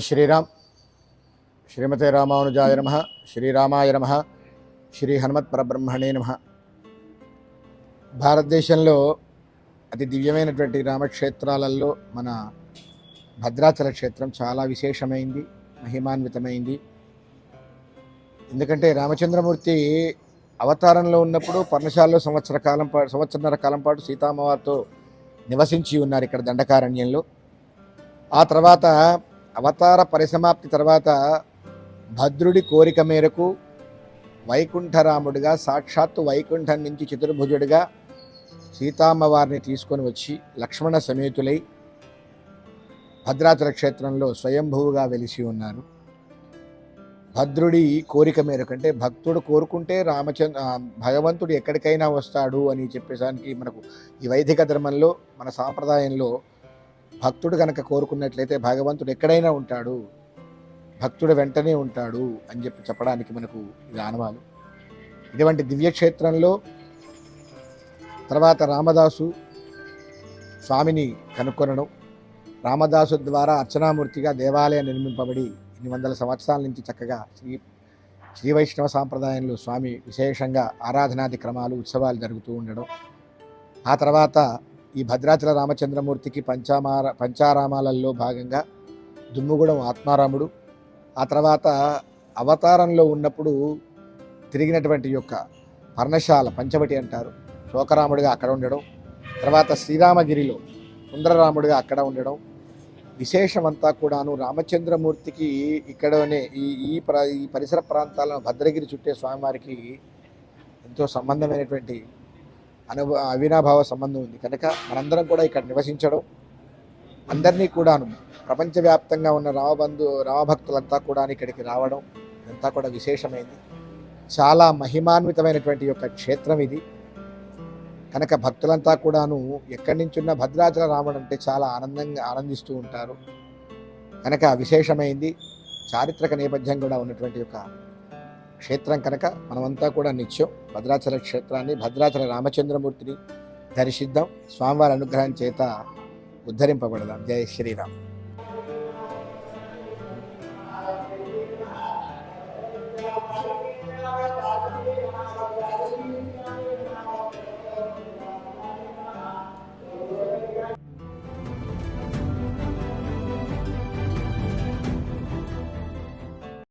శ్రీరామ్. శ్రీమతే రామానుజాయ నమ. శ్రీరామాయ నమ. శ్రీ హనుమత్ పరబ్రహ్మణే నమ. భారతదేశంలో అతి దివ్యమైనటువంటి రామక్షేత్రాలలో మన భద్రాచల క్షేత్రం చాలా విశేషమైంది మహిమాన్వితమైంది. ఎందుకంటే రామచంద్రమూర్తి అవతారంలో ఉన్నప్పుడు పర్ణశాలలో సంవత్సర కాలం పాటు సంవత్సరన్నర కాలం పాటు సీతామ్మవారితో నివసించి ఉన్నారు ఇక్కడ దండకారణ్యంలో. ఆ తర్వాత అవతార పరిసమాప్తి తర్వాత భద్రుడి కోరిక మేరకు వైకుంఠరాముడిగా సాక్షాత్తు వైకుంఠం నుంచి చతుర్భుజుడిగా సీతామ్మవారిని తీసుకొని వచ్చి లక్ష్మణ సమేతులై భద్రాచల క్షేత్రంలో స్వయంభువుగా వెలిసి ఉన్నారు. భద్రుడి కోరిక మేరకు అంటే భక్తుడు కోరుకుంటే రామచంద్ర భగవంతుడు ఎక్కడికైనా వస్తాడు అని చెప్పేసానికి మనకు ఈ వైదిక ధర్మంలో మన సాంప్రదాయంలో భక్తుడు కనుక కోరుకున్నట్లయితే భగవంతుడు ఎక్కడైనా ఉంటాడు. భక్తుడు వెంటనే ఉంటాడు అని చెప్పి చెప్పడానికి మనకు ఇది ఆనవాలు. ఇటువంటి దివ్యక్షేత్రంలో తర్వాత రామదాసు స్వామిని కనుక్కొనడం. రామదాసు ద్వారా అర్చనామూర్తిగా దేవాలయం నిర్మింపబడి ఇన్ని వందల సంవత్సరాల నుంచి చక్కగా శ్రీ శ్రీ వైష్ణవ సాంప్రదాయంలో స్వామి విశేషంగా ఆరాధనాది క్రమాలు ఉత్సవాలు జరుగుతూ ఉండడం. ఆ తర్వాత ఈ భద్రాచల రామచంద్రమూర్తికి పంచామార పంచారామాలలో భాగంగా దుమ్ముగూడెం ఆత్మారాముడు ఆ తర్వాత అవతారంలో ఉన్నప్పుడు తిరిగినటువంటి యొక్క పర్ణశాల పంచవటి అంటారు. శోకరాముడిగా అక్కడ ఉండడం తర్వాత శ్రీరామగిరిలో సుందరరాముడిగా అక్కడ ఉండడం విశేషమంతా కూడాను రామచంద్రమూర్తికి ఇక్కడనే ఈ ఈ ప్ర ఈ పరిసర ప్రాంతాలను భద్రగిరి చుట్టే స్వామివారికి ఎంతో సంబంధమైనటువంటి అనుభవ అవినాభావ సంబంధం ఉంది. కనుక మనందరం కూడా ఇక్కడ నివసించడం అందరినీ కూడాను ప్రపంచవ్యాప్తంగా ఉన్న రామబంధు రామభక్తులంతా కూడా ఇక్కడికి రావడం ఇదంతా కూడా విశేషమైంది. చాలా మహిమాన్వితమైనటువంటి యొక్క క్షేత్రం ఇది. కనుక భక్తులంతా కూడాను ఎక్కడి నుంచి ఉన్న భద్రాచల రాముడు అంటే చాలా ఆనందంగా ఆనందిస్తూ ఉంటారు. కనుక విశేషమైంది. చారిత్రక నేపథ్యం కూడా ఉన్నటువంటి యొక్క క్షేత్రం కనుక మనమంతా కూడా నిత్యం భద్రాచల క్షేత్రాన్ని భద్రాచల రామచంద్రమూర్తిని దర్శిద్దాం. స్వామివారి అనుగ్రహం చేత ఉద్ధరింపబడదాం. జయ శ్రీరామ్.